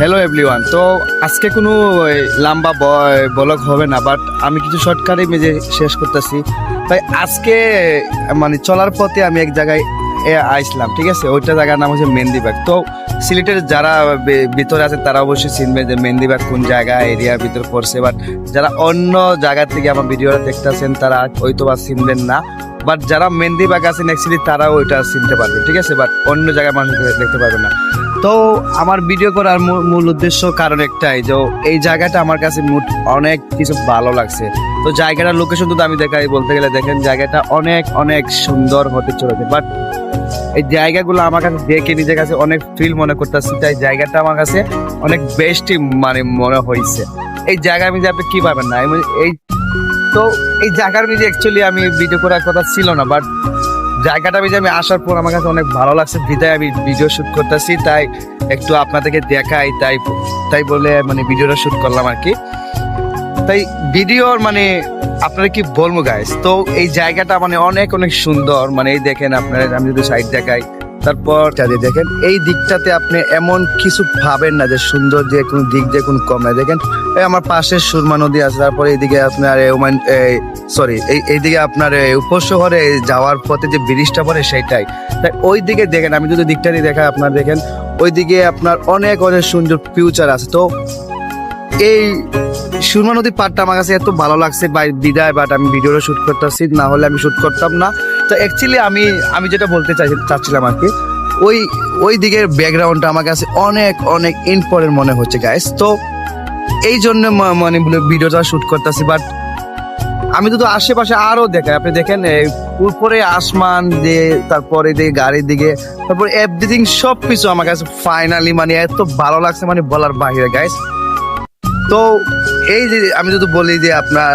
Hello everyone তো আজকে কোনো লম্বা ব্লগ হবে না বাট আমি কিছু শর্টকাটে মেজে শেষ করতেছি। তাই আজকে মানে চলার পথে আমি এক জায়গায় আইসলাম, ঠিক আছে? ওইটা জায়গার নাম হচ্ছে মেহেন্দিবাগ। তো সিলেটের যারা ভিতরে আছে তারা অবশ্যই চিনবে যে মেহেন্দিবাগ কোন জায়গা এরিয়ার ভিতর পড়ছে। বাট যারা অন্য জায়গা থেকে আমার ভিডিওটা দেখতেছেন, তারা হয়তো বা চিনবেন না। বাট যারা মেহেন্দিবাগ আছেন অ্যাকচুয়ালি তারা ওইটা চিনতে পারবে ঠিক আছে? বাট অন্য জায়গায় মানুষ দেখতে পারবে না। তো আমার ভিডিও করার মূল- উদ্দেশ্য, কারণ একটাই, যে এই জায়গাটা আমার কাছে মোট অনেক কিছু ভালো লাগছে। তো জায়গাটার লোকেশন তো আমি দেখাই, বলতে গেলে দেখেন, জায়গাটা অনেক অনেক সুন্দর হতে চলেছে। বাট এই জায়গাগুলো আমার কাছে দেখে নিজের কাছে অনেক ফিল মনে করতেছি, তাই জায়গাটা আমার কাছে অনেক বেস্টই মানে মনে হয়েছে এই জায়গার মধ্যে আপনি কি পাবেন না, আমি এই তো এই জায়গার মধ্যে অ্যাকচুয়ালি আমি ভিডিও করার কথা ছিল না বাট জায়গাটা আমি আমি আসার পর আমার কাছে অনেক ভালো লাগছে। বিদায় আমি ভিডিও শ্যুট করতেছি, তাই একটু আপনাদেরকে দেখাই, তাই তাই বলে মানে ভিডিওটা শ্যুট করলাম আর কি। তাই ভিডিওর মানে আপনারা কি বলব গাইস তো এই জায়গাটা মানে অনেক অনেক সুন্দর। মানে এই দেখেন আপনারা, আমি যদি সাইড দেখাই, তারপর চাঁদে দেখেন, এই দিকটাতে আপনি এমন কিছু ভাবেন না যে সুন্দর যে কোনো দিক যে কোনো কম নাই দেখেন, এই আমার পাশে সুরমা নদী আছে, তারপরে এইদিকে আপনার সরি এই এইদিকে আপনার উপশহরে যাওয়ার পথে যে ব্রিজটা পড়ে সেটাই। তাই ওই দিকে দেখেন, আমি যদি দিকটা নিয়ে দেখাই আপনার, দেখেন, ওইদিকে আপনার অনেক অনেক সুন্দর ফিউচার আছে। তো এই সুরমা নদীর পাড়টা আমার কাছে এত ভালো লাগছে বাই বিদায় বাট আমি ভিডিওটা শ্যুট করতেছি, না হলে আমি শ্যুট করতাম না। তো অ্যাকচুয়ালি আমি আমি যেটা বলতে চাই, চাচ্ছিলাম আর কি, ওই ওই দিকের ব্যাকগ্রাউন্ডটা আমার কাছে অনেক অনেক ইম্পর্টেন্ট মনে হচ্ছে গাইস তো এই জন্য মানে ভিডিওটা শ্যুট করতেছি বাট আমি তো আশেপাশে আরও দেখাই। আপনি দেখেন উপরে আসমান দিয়ে, তারপরে দিয়ে গাড়ির দিকে, তারপর এভরিথিং সব কিছু আমার কাছে ফাইনালি মানে এত ভালো লাগছে মানে বলার বাইরে গাইস তো এই যে আমি যদি বলি যে আপনার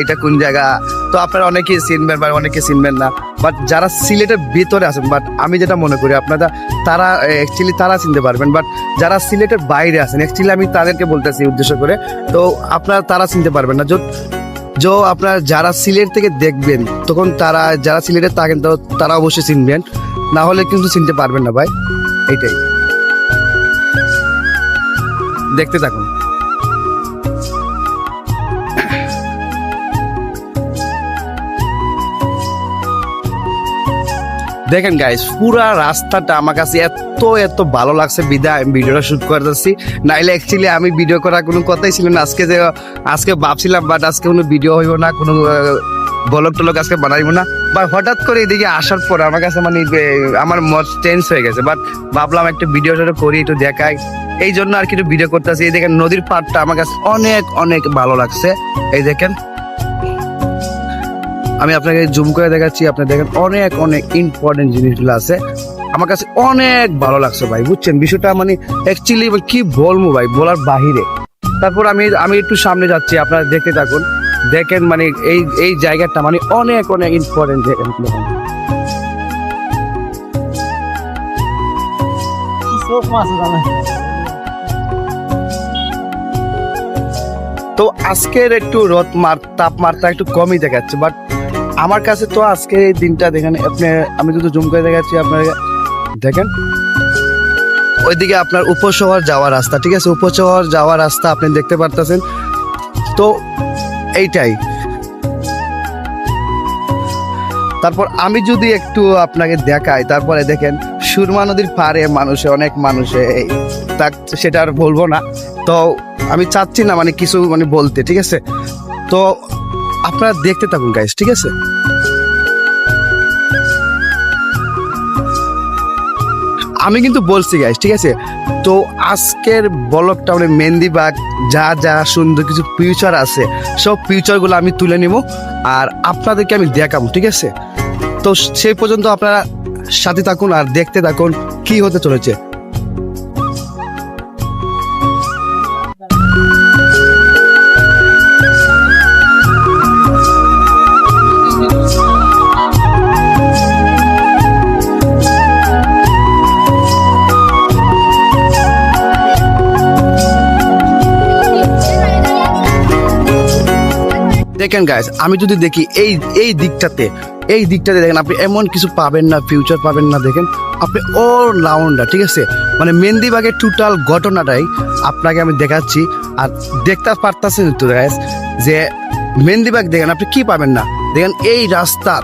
এটা কোন জায়গা, তো আপনারা অনেকেই চিনবেন বা অনেকে চিনবেন না বাট যারা সিলেটের ভিতরে আছেন বাট আমি যেটা মনে করি, আপনারা তারা অ্যাকচুয়ালি তারা চিনতে পারবেন বাট যারা সিলেটের বাইরে আছেন অ্যাকচুয়ালি আমি তাদেরকে বলতেছি উদ্দেশ্য করে, তো আপনারা তারা চিনতে পারবেন না। যো- আপনার যারা সিলেট থেকে দেখবেন, তখন তারা যারা সিলেটে থাকেন, তো তারা অবশ্যই চিনবেন। না হলে কিন্তু চিনতে পারবেন না ভাই। এইটাই। দেখতে থাকুন। দেখেন গাইস পুরা রাস্তাটা আমার কাছে এত এত এত ভালো লাগছে বিদায়, আমি ভিডিওটা শ্যুট শুট করতেছি নাইলে অ্যাকচুয়ালি আমি ভিডিও করার কোনো কথাই ছিল না। আজকে যে, আজকে ভাবছিলাম বাট আজকে কোনো ভিডিও হইব না, কোনো বলক টলক আজকে বানাইব না। বা হঠাৎ করে এদিকে আসার পর আমার কাছে মানে আমার মত চেঞ্জ হয়ে গেছে। বাট ভাবলাম একটা ভিডিও করি, একটু দেখাই। এই জন্য আর কি একটু ভিডিও করতেছি। এই দেখেন, নদীর পাড়টা আমার কাছে অনেক অনেক ভালো লাগছে। এই দেখেন। আমি আপনাকে জুম করে দেখাচ্ছি। আপনি দেখেন, অনেক অনেক ইম্পর্টেন্ট জিনিসগুলো আছে। আমার কাছে অনেক ভালো লাগছে ভাই বুঝছেন? বিষয়টা মানে অ্যাকচুয়ালি কি বলব ভাই বলার বাহিরে। তারপর আমি আমি একটু সামনে যাচ্ছি আপনারা দেখতে থাকুন। দেখেন মানে এই এই জায়গাটা মানে অনেক অনেক ইম্পর্টেন্ট তো আজকের একটু রোদ মার তাপমাত্রা একটু কমই দেখাচ্ছে বাট আমার কাছে তো আজকে এই দিনটা দেখেন আপনি আমি যদি জুম করে দেখাচ্ছি আপনার দেখেন। ওইদিকে আপনার উপশহর যাওয়ার রাস্তা, ঠিক আছে? উপশহর যাওয়ার রাস্তা আপনি দেখতে পারতেছেন। তো এইটাই। তারপর আমি যদি একটু আপনাকে দেখাই, তারপরে দেখেন, সুরমা নদীর পাড়ে মানুষে, অনেক মানুষে তা সেটা আর বলব না। তো আমি চাচ্ছি না মানে কিছু মানে বলতে, ঠিক আছে? তো আপনারা দেখতে থাকুন গাইস ঠিক আছে? আমি কিন্তু বলছি গাইস ঠিক আছে? তো আজকের ব্লগটা মানে মেহেন্দিবাগ যা যা সুন্দর কিছু ফিউচার আছে, সব ফিউচারগুলো আমি তুলে নিব আর আপনাদেরকে আমি দেখাবো, ঠিক আছে? তো সেই পর্যন্ত আপনারা সাথে থাকুন আর দেখতে থাকুন কি হতে চলেছে। দেখেন গাইস আমি যদি দেখি এই এই দিকটাতে এই দিকটাতে দেখেন আপনি এমন কিছু পাবেন না ফিউচার পাবেন না দেখেন আপনি অল রাউন্ডার ঠিক আছে? মানে মেহেন্দিবাগের টোটাল ঘটনাটাই আপনাকে আমি দেখাচ্ছি। আর দেখতে পারতেছেন তো guys, যে মেহেন্দিবাগ দেখেন আপনি কি পাবেন না? দেখেন এই রাস্তার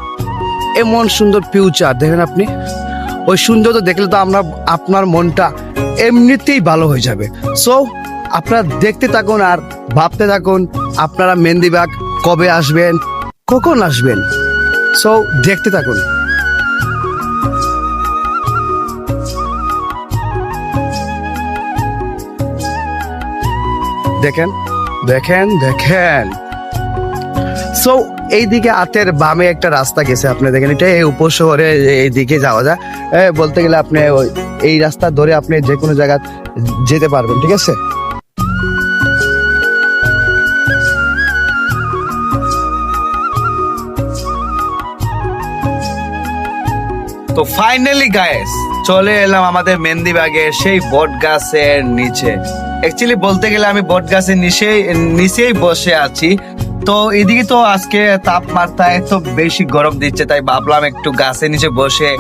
এমন সুন্দর ফিউচার দেখেন আপনি? ওই সৌন্দর্য দেখলে তো আমরা আপনার মনটা এমনিতেই ভালো হয়ে যাবে। সো আপনারা দেখতে থাকুন আর ভাবতে থাকুন আপনারা মেহেন্দিবাগ কবে আসবেন? কখন আসবেন? সো দেখতে থাকুন। দেখেন দেখেন দেখেন। সো এইদিকে হাতের বামে একটা রাস্তা গেছে, আপনি দেখেন এটা, এই উপশহরে এইদিকে যাওয়া যায়। বলতে গেলে আপনি এই রাস্তা ধরে আপনি যে কোনো জায়গা যেতে পারবেন, ঠিক আছে? তো ফাইনালি গায়েস চলে এলাম আমাদের মেহেন্দি বাগের সেই বট গাছের নিচে। অ্যাকচুয়ালি বলতে গেলে আমি বট গাছের নিচেই নিচেই বসে আছি। তো এদিকে তো আজকে তাপমাত্রা এত বেশি গরম দিচ্ছে, তাই ভাবলাম একটু গাছের নিচে বসে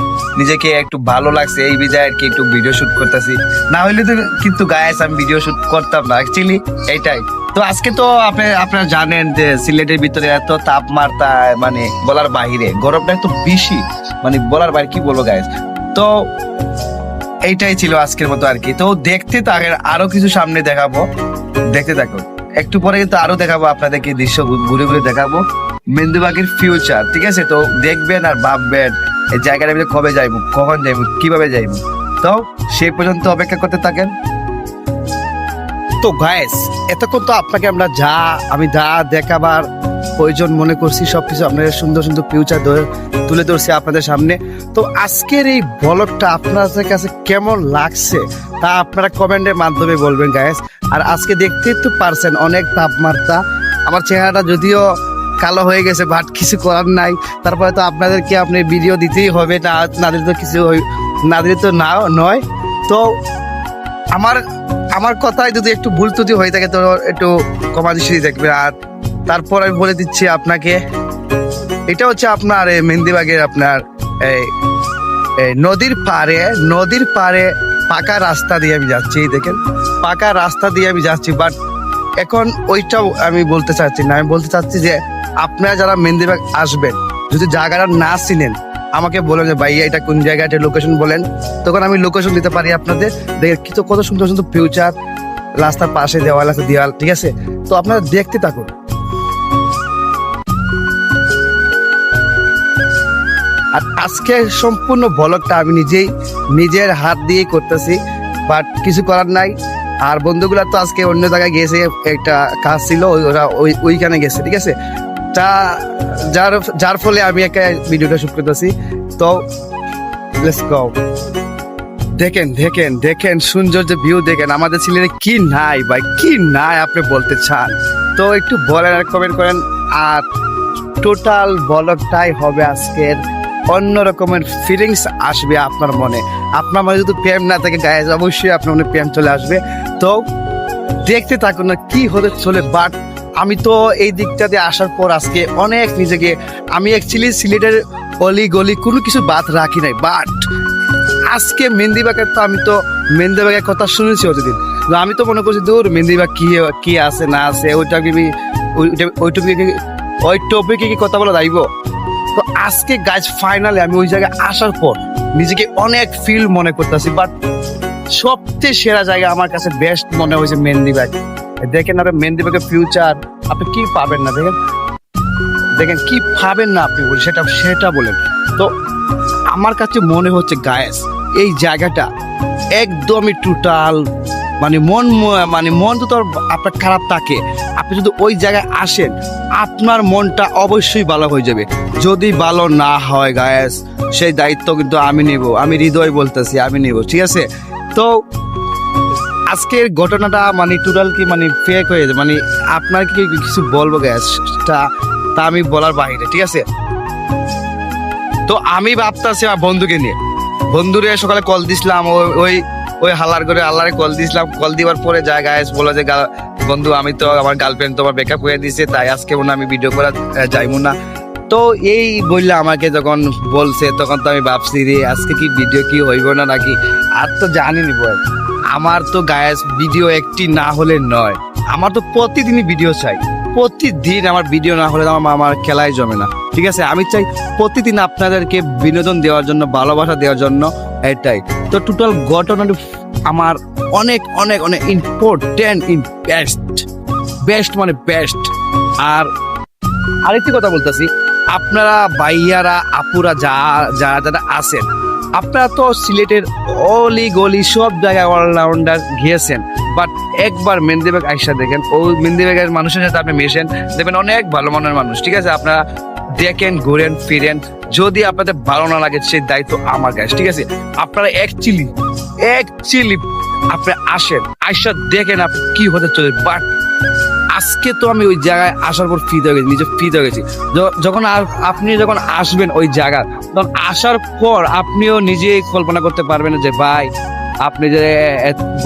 নিজেকে একটু ভালো লাগছে, এই বিজায় আর কি একটু ভিডিও শুট করতেছি। না হলে তো কিন্তু গায়েস আমি ভিডিও শুট করতাম না অ্যাকচুয়ালি এইটাই তো আজকে তো আপনি, আপনারা জানেন যে সিলেটের ভিতরে এত তাপমাত্রা মানে বলার বাহিরে, গরমটা এত বেশি মানে বলার বাইরে কি বলব গাইস তো এইটাই ছিল আজকের মতো আর কি। তো দেখতে থাকেন আরও কিছু সামনে দেখাবো। দেখতে থাকুন। একটু পরে কিন্তু আরও দেখাবো, আপনাদেরকে দৃশ্য ঘুরে ঘুরে দেখাবো। মেন্দুবাগের ফিউচার ঠিক আছে? তো দেখবেন আর ভাববেন, এই জায়গাটা আমি কবে যাইব, কখন যাইবো, কীভাবে যাইব। তো সেই পর্যন্ত অপেক্ষা করতে থাকেন। তো গায়েস এতক্ষণ তো আপনাকে আমরা যা, আমি যা দেখাবার প্রয়োজন মনে করছি, সবকিছু আপনাদের সুন্দর সুন্দর ফিউচার তুলে ধরছি আপনাদের সামনে। তো আজকের এই ব্লগটা আপনাদের কাছে কেমন লাগছে তা আপনারা কমেন্টের মাধ্যমে বলবেন গায়েস আর আজকে দেখতেই তো পারছেন অনেক তাপমাত্রা। আমার চেহারাটা যদিও কালো হয়ে গেছে বাট কিছু করার নাই। তারপরে তো আপনাদেরকে আপনি ভিডিও দিতেই হবে, না না দিলে তো কিছু হই- না দিলে তো না, নয়। তো আমার আমার কথায় যদি একটু ভুল ত্রুটি হয়ে থাকে, তো একটু কমা দৃষ্টি দেখবে আর তারপর আমি বলে দিচ্ছি আপনাকে, এটা হচ্ছে আপনার এই মেহেন্দিবাগের আপনার এই নদীর পাড়ে নদীর পাড়ে পাকা রাস্তা দিয়ে আমি যাচ্ছি, এই দেখেন, পাকা রাস্তা দিয়ে আমি যাচ্ছি বাট এখন ওইটাও আমি বলতে চাচ্ছি না, আমি বলতে চাচ্ছি যে আপনারা যারা মেহেন্দিবাগ আসবেন, যদি জায়গাটা না চিনেন, আমাকে বলেন যে ভাইয়া এটা কোন জায়গাটা লোকেশন বলেন, তখন আমি লোকেশন দিতে পারি আপনাদের, দেখেন কি তো কত সুন্দর সুন্দর ফিউচার রাস্তার পাশে দেওয়াল আছে, দেওয়াল, ঠিক আছে? তো আপনারা দেখতে থাকুন। আর আজকে সম্পূর্ণ ব্লগটা আমি নিজেই নিজের হাত দিয়ে করতেছি বাট কিছু করার নাই। আর বন্ধুগুলা তো আজকে অন্য জায়গায় গেছে একটা কাজ ছিল ওরা ওই ওইখানে গেছে, ঠিক আছে? তা যার যার ফলে আমি একটা ভিডিওটা শুট করতেছি। তো লেটস গো দেখেন দেখেন দেখেন, সৌন্দর্য ভিউ দেখেন, আমাদের ছেলের কি নাই ভাই, কি নাই আপনি বলতে চান? তো একটু বলেন আর কমেন্ট করেন। আর টোটাল ব্লগটাই হবে আজকের অন্য রকমের ফিলিংস আসবে আপনার মনে। আপনার মনে যদি প্রেম না থাকে গায়ে অবশ্যই আপনার মনে প্রেম চলে আসবে। তো দেখতে থাকুন না কি হতে চলে বাট আমি তো এই দিকটাতে আসার পর আজকে অনেক নিজেকে, আমি অ্যাকচুয়ালি সিলেটের অলি গলি কোনো কিছু বাদ রাখি নাই বাট আজকে মেহেন্দিবাগের তো আমি তো মেহেন্দিবাগের কথা শুনেছি অতদিন। আমি তো মনে করছি, দূর মেহেন্দিবাগ কি কি আছে, না আছে, ওইটা কি ওইটা ওই টপিকে ওই টপিকে কি কথা বলা যাইব? তো আজকে গাছ ফাইনালে আমি ওই জায়গায় আসার পর নিজেকে অনেক ফিল মনে করতেছি বাট সবচেয়ে সেরা জায়গা আমার কাছে বেস্ট মনে হয়েছে মেহেন্দি ব্যাগ দেখেন আর মেহেন্দিবাগের ফিউচার আপনি কি পাবেন না দেখেন? দেখেন কি পাবেন না আপনি বলি, সেটা সেটা বলেন। তো আমার কাছে মনে হচ্ছে গায়েস এই জায়গাটা একদমই টোটাল মানে মন মানে মন তো তোর আপনার খারাপ থাকে আপনি যদি ওই জায়গায় আসেন, আপনার মনটা অবশ্যই ভালো হয়ে যাবে। যদি ভালো না হয় গায়েস সেই দায়িত্ব কিন্তু আমি নিব। আমি হৃদয় বলতেছি, আমি নিব, ঠিক আছে? তো আজকের ঘটনাটা মানে টোটাল কি মানে ফেক হয়ে মানে আপনার কি কিছু বলব গ্যাস তা আমি বলার বাইরে, ঠিক আছে? তো আমি ভাবতেছি আমার বন্ধুকে নিয়ে। বন্ধুরে সকালে কল দিছিলাম ওই ওই হালার করে আল্লাহরে কল দিছিলাম। কল দিবার পরে যায় গায়েস বলে যে বন্ধু, আমি তো আমার গার্লফ্রেন্ড তোমার ব্রেকআপ হয়ে দিছে তাই আজকে মনে আমি ভিডিও করা যাইবো না। তো এই বললে আমাকে যখন বলছে, তখন তো আমি ভাবছি, রে, আজকে কি ভিডিও কি হইব না নাকি? আর তো জানিনি বল। আমার তো গায়েস ভিডিও একটি না হলে নয়। আমার তো প্রতিদিনই ভিডিও চাই। প্রতিদিন আমার ভিডিও না হলে আমার আমার খেলায় জমে না। ঠিক আছে, আমি চাই প্রতিদিন আপনাদেরকে বিনোদন দেওয়ার জন্য, ভালোবাসা দেওয়ার জন্য, এটাই। তো টোটাল ঘটনাটি আমার অনেক অনেক অনেক ইম্পর্টেন্ট ইন বেস্ট বেস্ট মানে বেস্ট আর আরেকটি কথা বলতেছি, আপনারা ভাইয়ারা, আপুরা যা, যারা যারা আছেন, আপনারা তো সিলেটের অলি গলি সব জায়গায় অলরাউন্ডার গিয়েছেন বাট একবার মেন্দিবাগ আইসা দেখেন ওই মেন্দিবাগের মানুষের সাথে আপনি মেশেন, দেখবেন অনেক ভালো মনের মানুষ, ঠিক আছে? আপনারা দেখেন, ঘুরেন, ফিরেন যদি আপনাদের ভালো না লাগে, সেই দায়িত্ব আমার কাছে। ঠিক আছে? আপনারা এক চিলি এক চিলি আপনি আসেন, আইসা দেখেন আপনি কি হতে চলে বাট আজকে তো আমি ওই জায়গায় আসার পর ফিট হয়ে গেছি, নিজে ফিট হয়ে গেছি। যখন আপনি যখন আসবেন ওই জায়গা তখন আসার পর আপনিও নিজেই কল্পনা করতে পারবেন যে, ভাই আপনি যে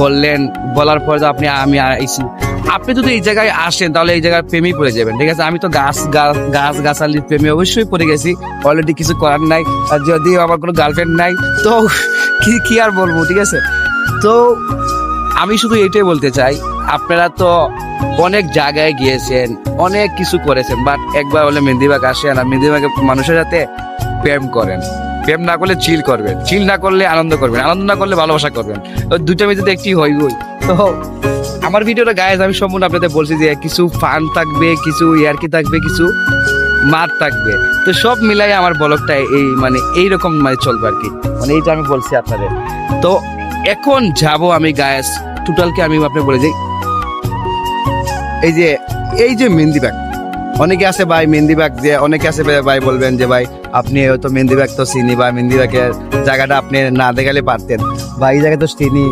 বললেন, বলার পর আপনি, আমি আইছি আপনি যদি এই জায়গায় আসেন, তাহলে এই জায়গায় প্রেমেই পড়ে যাবেন, ঠিক আছে? আমি তো গাছ গাছ গাছ গাছালির প্রেমে অবশ্যই পড়ে গেছি অলরেডি কিছু করার নাই, আর যদিও আমার কোনো গার্লফ্রেন্ড নাই, তো কি কি আর বলব, ঠিক আছে? তো আমি শুধু এইটাই বলতে চাই, আপনারা তো অনেক জায়গায় গিয়েছেন, অনেক কিছু করেছেন বাট একবার হলে মেহেন্দিবাগ আসেন, আর মেহেন্দিবাগে মানুষের সাথে প্রেম করেন। প্রেম না করলে চিল করবেন। চিল না করলে আনন্দ করবেন। আনন্দ না করলে ভালোবাসা করবেন। ওই দুইটা মেয়েদের একটি হইবই তো আমার ভিডিওটা গায়ে আমি সম্পূর্ণ আপনাদের বলছি যে কিছু ফান থাকবে, কিছু ইয়ারকি থাকবে, কিছু মার থাকবে। তো সব মিলাই আমার ব্লগটা এই মানে এইরকম মানে চলবে আর কি মানে এইটা আমি বলছি আপনাদের। তো এখন যাব আমি গায়েস টোটালকে আমি আপনি বলে দিই। এই যে এই যে মেহেন্দি ব্যাগ অনেকে আছে ভাই মেহেন্দি ব্যাগ যে অনেকে আছে ভাই বলবেন যে ভাই আপনি হয়তো মেহেন্দি ব্যাগ তো চিনি বা মেহেন্দি ব্যাগের জায়গাটা আপনি না দেখালে পারতেন। বা এই জায়গায় তো চিনি,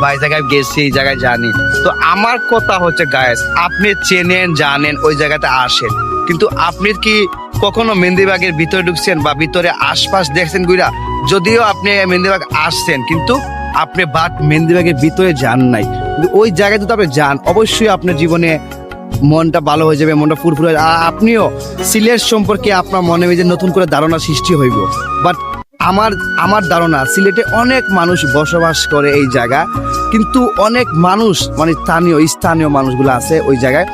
বা এই জায়গায় গেছি, এই জায়গায় জানি। তো আমার কথা হচ্ছে গায়েস আপনি চেনেন, জানেন, ওই জায়গাতে আসেন। কিন্তু আপনি কি কখনো মেহেন্দিবাগের ভিতরে ঢুকছেন বা ভিতরে আশপাশ দেখছেন গুইরা যদিও আপনি মেহেন্দিবাগ আসছেন, কিন্তু আপনি বাট মেহেন্দিবাগের ভিতরে যান নাই। ওই জায়গায় যদি আপনি যান, অবশ্যই আপনার জীবনে মনটা ভালো হয়ে যাবে, মনটা ফুরফুরে হয়ে- আর আপনিও সিলেট সম্পর্কে আপনার মনে যে নতুন করে ধারণা সৃষ্টি হইব। বাট আমার আমার ধারণা, সিলেটে অনেক মানুষ বসবাস করে এই জায়গা কিন্তু অনেক মানুষ মানে স্থানীয় স্থানীয় মানুষগুলো আছে ওই জায়গায়।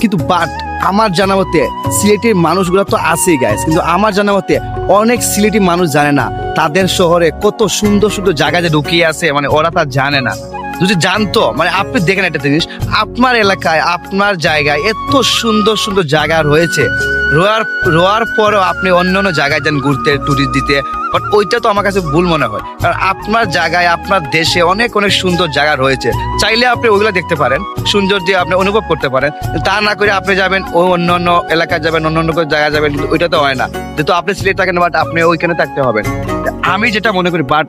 কিন্তু বাট আমার জানা মতে সিলেটের মানুষগুলো তো আছেই গাইস কিন্তু আমার জানা মতে অনেক সিলেটি মানুষ জানে না। তাদের শহরে কত সুন্দর সুন্দর জায়গা যে ঢুকিয়ে আছে মানে ওরা তা জানে না। যদি জানতো মানে আপনি দেখেন একটা জিনিস, আপনার এলাকায়, আপনার জায়গায় এত সুন্দর সুন্দর জায়গা রয়েছে। রোয়ার রোয়ার পরেও আপনি অন্য অন্য জায়গায় যান ঘুরতে ট্যুরিস্ট দিতে বাট ওইটা তো আমার কাছে ভুল মনে হয়। কারণ আপনার জায়গায়, আপনার দেশে অনেক অনেক সুন্দর জায়গা রয়েছে। চাইলে আপনি ওইগুলো দেখতে পারেন সুন্দর দিয়ে আপনি অনুভব করতে পারেন। তা না করে আপনি যাবেন, ও অন্য অন্য এলাকায় যাবেন, অন্য অন্য জায়গায় যাবেন ওইটা তো হয় না। যেহেতু আপনি সিলেট থাকেন বাট আপনি ওইখানে থাকতে হবেন আমি যেটা মনে করি বাট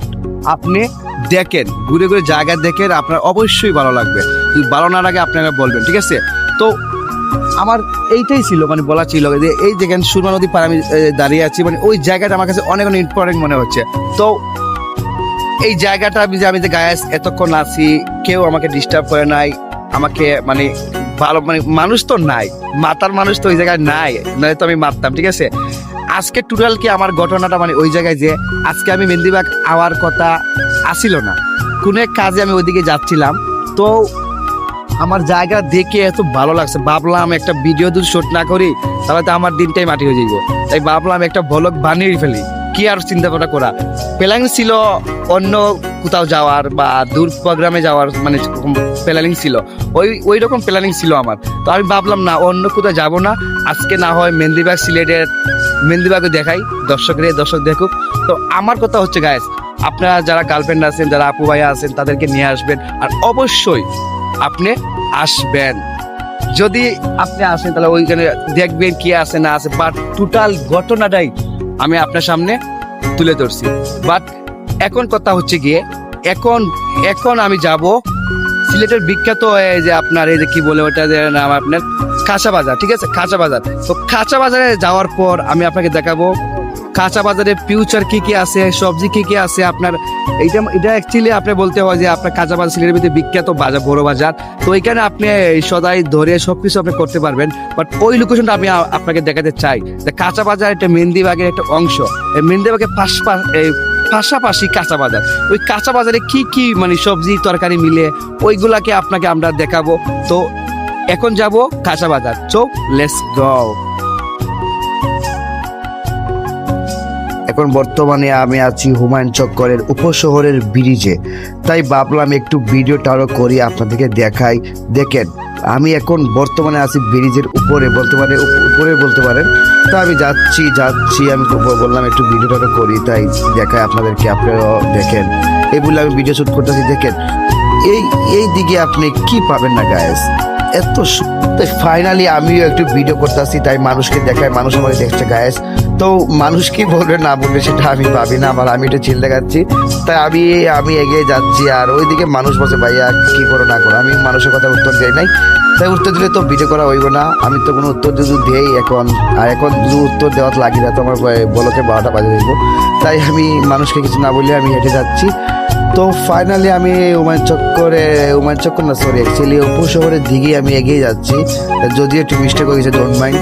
আপনি দেখেন, ঘুরে ঘুরে জায়গা দেখেন, আপনার অবশ্যই ভালো লাগবে। ভালো না লাগে, আপনারা বলবেন, ঠিক আছে? তো আমার এইটাই ছিল মানে বলা ছিল যে, এই যেখানে সুরমা নদী পার আমি দাঁড়িয়ে আছি মানে ওই জায়গাটা আমার কাছে অনেক অনেক ইম্পর্টেন্ট মনে হচ্ছে। তো এই জায়গাটা আমি যে আমি যে গায়ে এতক্ষণ আছি, কেউ আমাকে ডিস্টার্ব করে নাই, আমাকে মানে ভালো মানে মানুষ তো নাই মাতার মানুষ তো ওই জায়গায় নাই নয় তো আমি মারতাম, ঠিক আছে? আজকে টোটাল কি আমার ঘটনাটা মানে ওই জায়গায় যে আজকে আমি মেহেন্দিবাগ আওয়ার কথা আসিল না। কোনো এক কাজে আমি ওইদিকে যাচ্ছিলাম। তো আমার জায়গা দেখে এত ভালো লাগছে। ভাবলাম একটা ভিডিও যদি শুট না করি, তাহলে তো আমার দিনটাই মাটি হয়ে যাইব। তাই ভাবলাম একটা ভলক বানিয়ে ফেলি। কি আর চিন্তা ভাবনা করা? প্ল্যান ছিল অন্য কোথাও যাওয়ার বা দূর প্রোগ্রামে যাওয়ার মানে প্ল্যানিং ছিল। ওই ওই রকম প্ল্যানিং ছিল আমার। তো আমি ভাবলাম, না, অন্য কোথাও যাব না। আজকে না হয় মেহেন্দিবাগ সিলেটের মেহেন্দিবাগে দেখাই, দর্শকরে দর্শক দেখুক। তো আমার কথা হচ্ছে গায়েস আপনারা যারা গার্লফ্রেন্ড আছেন, যারা আপু ভাইয়া আছেন, তাদেরকে নিয়ে আসবেন। আর অবশ্যই আপনি আসবেন। যদি আপনি আসেন, তাহলে ওইখানে দেখবেন কি আছে, না আছে। বাট টোটাল ঘটনাটাই আমি আপনার সামনে তুলে ধরছি। বাট এখন কথা হচ্ছে গিয়ে, এখন এখন আমি যাব সিলেটের বিখ্যাত এই যে আপনার, এই যে কি বলে ওটা যে নাম আপনার? কাঁচা বাজার, ঠিক আছে? কাঁচা বাজার। তো কাঁচা বাজারে যাওয়ার পর আমি আপনাকে দেখাবো, কাঁচা বাজারে ফিউচার কি কি আছে, সবজি কি কি আছে আপনার? এইটা, এটা অ্যাকচুয়ালি আপনি বলতে হয় যে আপনার কাঁচা বাজার সিলেটের ভিতরে বিখ্যাত বাজার, বড় বাজার। তো এখানে আপনি সদাই ধরে সব কিছু আপনি করতে পারবেন। বাট ওই লোকেশনটা আমি আপনাকে দেখাতে চাই। যে কাঁচা বাজার একটা মেহেন্দিবাগের একটা অংশ। এই মেহেন্দিবাগের পাশপা এই পাশাপাশি কাঁচা বাজার। ওই কাঁচা বাজারে কি কি মানে সবজি, তরকারি মিলে, ওইগুলাকে আপনাকে আমরা দেখাবো। তো এখন যাব কাঁচা বাজার। চো লেটস গো এখন বর্তমানে আমি আছি হুমায়ুন চক্করের উপশহরের ব্রিজে। তাই ভাবলাম একটু ভিডিও ভিডিওটারও করি, আপনাদেরকে দেখাই। দেখেন আমি এখন বর্তমানে আছি ব্রিজের উপরে পারে উপরে বলতে পারেন। তো আমি যাচ্ছি যাচ্ছি, আমি বললাম একটু ভিডিওটা করি, তাই দেখাই আপনাদেরকে, আপনারাও দেখেন। এগুলো আমি ভিডিও শ্যুট করতেছি, দেখেন। এই এই দিকে আপনি কি পাবেন না গায়েস এত ফাইনালি আমিও একটু ভিডিও করতেছি, তাই মানুষকে দেখায়, মানুষ আমাকে দেখছে গায়েস তো মানুষ কি বলবে, না বলবে, সেটা আমি ভাবি না আবার আমি একটু চিল দেখাচ্ছি। তাই আমি আমি এগিয়ে যাচ্ছি, আর ওইদিকে মানুষ বসে ভাইয়া, কি করো, না করো? আমি মানুষের কথা উত্তর দেই নাই। তাই উত্তর দিলে তো ভিডিও করা হইব না। আমি তো কোনো উত্তর যদি দেই এখন, আর এখন যদি উত্তর দেওয়ার লাগি না, তো আমার বলকে বারোটা বাজে দেবো তাই আমি মানুষকে কিছু না বলে আমি হেঁটে যাচ্ছি। তো ফাইনালি আমি উমায়ন চক্করে উমায়ন চক্কর না সরি অ্যাকচুয়ালি উপশহরের দিকে আমি এগিয়ে যাচ্ছি। যদি একটু মিস্টেক হয়ে গেছে ডোন্ট মাইন্ড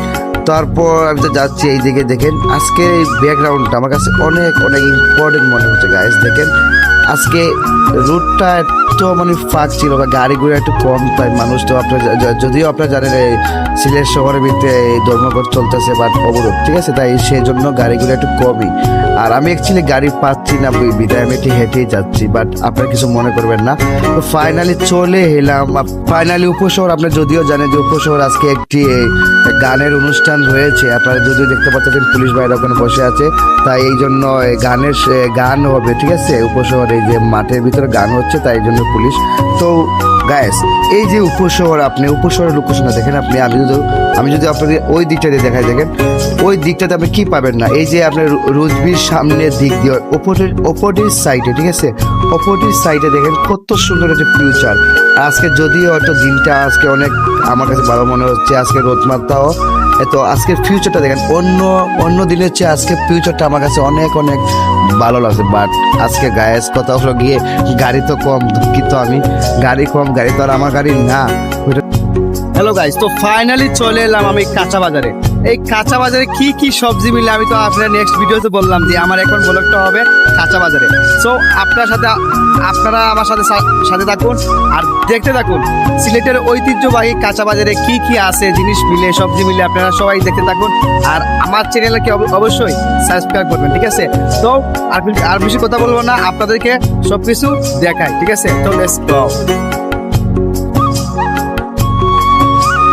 তারপর আমি তো যাচ্ছি এই দিকে দেখেন আজকে এই ব্যাকগ্রাউন্ডটা আমার কাছে অনেক অনেক ইম্পর্টেন্ট মনে হচ্ছে গাইজ দেখেন। আজকে রুটটা একটু মানে ফাঁক ছিল বা গাড়ি গাড়িগুলো একটু কম, তাই মানুষ তো আপনার যদিও আপনারা জানেন এই সিলেট শহরের ভিতরে এই ধর্মঘট চলতেছে বাট অবরোধ, ঠিক আছে? তাই সেই জন্য গাড়িগুলো একটু কমই। আর আমি অ্যাকচুয়ালি গাড়ি পাচ্ছি না, বি- বিদায় আমি একটু হেঁটেই যাচ্ছি বাট আপনারা কিছু মনে করবেন না। তো ফাইনালি চলে এলাম ফাইনালি উপশহর, আপনারা যদিও জানেন যে উপশহর আজকে একটি গানের অনুষ্ঠান রয়েছে আপনারা যদি দেখতে পাচ্ছেন পুলিশ ভাইরা ওখানে বসে আছে। তাই এই জন্য গানের গান হবে, ঠিক আছে? উপশহরে যে মাঠের ভিতরে গান হচ্ছে, তাই জন্য পুলিশ। তো গায়েস এই যে উপশহর আপনি উপশহরের লোকেশনটা দেখেন আপনি, আমি যদি আমি যদি আপনাদের ওই দিকটা দিয়ে দেখাই, দেখেন, ওই দিকটাতে আপনি কি পাবেন না? এই যে আপনার রুজবির সামনের দিক দিয়ে, ওপরের ওপরের সাইডে ঠিক আছে? ওপরের সাইডে দেখেন কত সুন্দর একটা ফিউচার আজকে যদিও হয়তো দিনটা আজকে অনেক, আমার কাছে ভালো মনে হচ্ছে আজকে রোদমাত্রাও। তো আজকের ফিউচারটা দেখেন, অন্য অন্য দিনের চেয়ে আজকে ফিউচারটা আমার কাছে অনেক অনেক ভালো লাগছে। বাট আজকে গায়েস কথা হলো গিয়ে, গাড়ি তো কম দুঃখিত আমি। গাড়ি কম, গাড়ি তো আর আমার গাড়ি না। হ্যালো গাইস তো ফাইনালি চলে এলাম আমি কাঁচা বাজারে এই কাঁচা বাজারে কি কি সবজি মিলে আমি তো আপনার নেক্সট ভিডিওতে বললাম যে আমার এখন ব্লগটা হবে কাঁচা বাজারে সো আপনার সাথে, আপনারা আমার সাথে সাথে থাকুন আর দেখতে থাকুন সিলেটের ঐতিহ্যবাহী কাঁচা বাজারে কি কি আছে, জিনিস মিলে, সবজি মিলে, আপনারা সবাই দেখতে থাকুন। আর আমার চ্যানেলকে অব- অবশ্যই সাবস্ক্রাইব করবেন, ঠিক আছে? তো, আর আর বেশি কথা বলব না, আপনাদেরকে সবকিছু দেখাই, ঠিক আছে? তো লেটস গো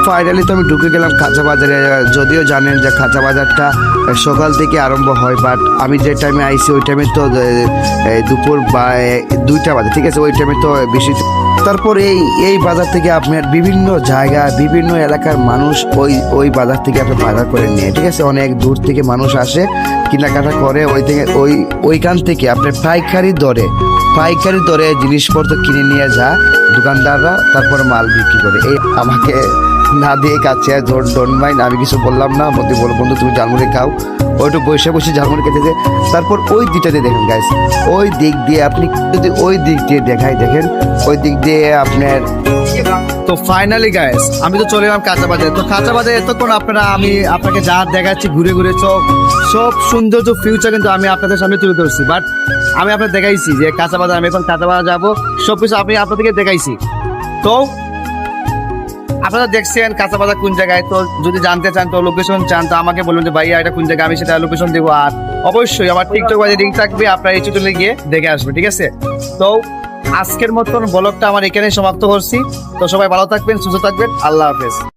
ফাইনালি তো আমি ঢুকে গেলাম খাঁচা বাজারে, যদিও জানেন যে খাঁচা বাজারটা সকাল থেকে আরম্ভ হয় বাট আমি যে টাইমে আইছি, ওই টাইমে তো দুপুর বা দুইটা বাজে, ঠিক আছে? ওই টাইমে তো বেশি তারপর এই এই বাজার থেকে আপনার বিভিন্ন জায়গা, বিভিন্ন এলাকার মানুষ ওই ওই বাজার থেকে আপনি বাজার করে নিয়ে, ঠিক আছে? অনেক দূর থেকে মানুষ আসে, কেনাকাটা করে, ওই থেকে, ওই, ওইখান থেকে আপনার পাইকারি দরে পাইকারি দরে জিনিসপত্র কিনে নিয়ে যা, দোকানদাররা, তারপর মাল বিক্রি করে। এই আমাকে না দিয়ে কাছে আর ডোন্ট মাইন্ড আমি কিছু বললাম না। বন্ধু বল বন্ধু, তুমি ঝালমুড়ি খাও। ওইটু বসে বসে ঝালমুড়ি খেতেছে তারপর ওই দিকটাতে দেখেন গাইস ওই দিক দিয়ে আপনি যদি ওই দিক দিয়ে দেখাই, দেখেন, ওই দিক দিয়ে আপনার তো ফাইনালি গাইস আমি তো চলে এলাম কাঁচা বাজারে। তো কাঁচা বাজারে এতক্ষণ আপনারা, আমি আপনাকে যা দেখাচ্ছি ঘুরে ঘুরে, সব সব সৌন্দর্য ফিউচার কিন্তু আমি আপনাদের সামনে তুলে ধরছি। বাট আমি আপনাদের দেখাইছি যে কাঁচা বাজার, আমি এখন কাঁচা বাজার যাব সব কিছু আমি আপনাদেরকে দেখাইছি। তো আপনারা দেখছেন কাঁচা বাজার কোন জায়গায়? তো যদি জানতে চান, তো লোকেশন চান তো আমাকে বলুন যে ভাইয়া এটা কোন জায়গায়? আমি সেটা লোকেশন দেবো। আর অবশ্যই আমার টিকটক বাজে লিঙ্ক থাকবে, আপনারা এই চ্যানেলে গিয়ে দেখে আসবে ঠিক আছে? তো আজকের মতন ব্লগটা আমার এখানে সমাপ্ত করছি। তো সবাই ভালো থাকবেন, সুস্থ থাকবেন। আল্লাহ হাফেজ।